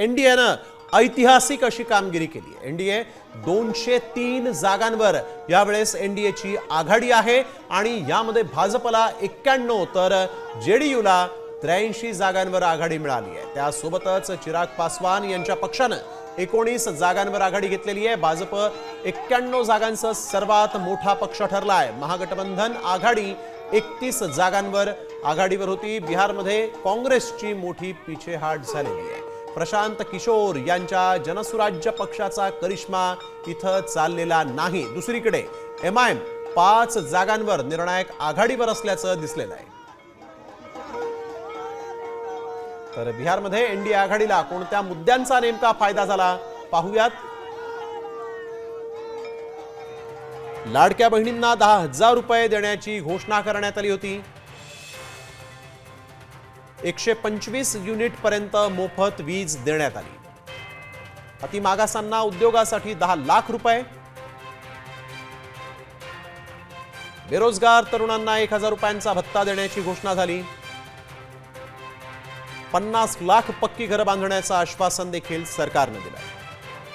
एनडीएनं ऐतिहासिक अशी कामगिरी केली. आहे एनडीए दोनशे तीन जागांवर यावेळेस एनडीएची आघाडी आहे आणि यामध्ये भाजपला एक्क्याण्णव तर जेडीयूला त्र्याऐंशी जागांवर आघाडी मिळाली आहे. त्यासोबतच चिराग पासवान यांच्या पक्षानं एकोणीस जागांवर आघाडी घेतलेली आहे. भाजप एक्क्याण्णव जागांचा सर्वात मोठा पक्ष ठरला आहे महागठबंधन आघाडी एकतीस जागांवर आघाडीवर होती. बिहारमध्ये काँग्रेसची मोठी पिछेहाट झालेली आहे. प्रशांत किशोर यांच्या जनसुराज्य पक्षाचा करिश्मा इथं चाललेला नाही. दुसरीकडे एम आय एम पाच जागांवर निर्णायक आघाडीवर असल्याचं दिसलेलं आहे. तर बिहारमध्ये एनडीए आघाडीला कोणत्या मुद्द्यांचा नेमका फायदा झाला? पाहूयात. लाडक्या बहिणींना दहा हजार रुपये देण्याची घोषणा करण्यात आली होती. एकशे पंचवीस युनिट पर्यंत मोफत वीज देण्यात आली. अतिमागासांना उद्योगासाठी दहा लाख रुपये. बेरोजगार तरुणांना एक हजार रुपयांचा भत्ता देण्याची घोषणा झाली. पन्नास लाख पक्की घरं बांधण्याचं आश्वासन देखील सरकारनं दिलं.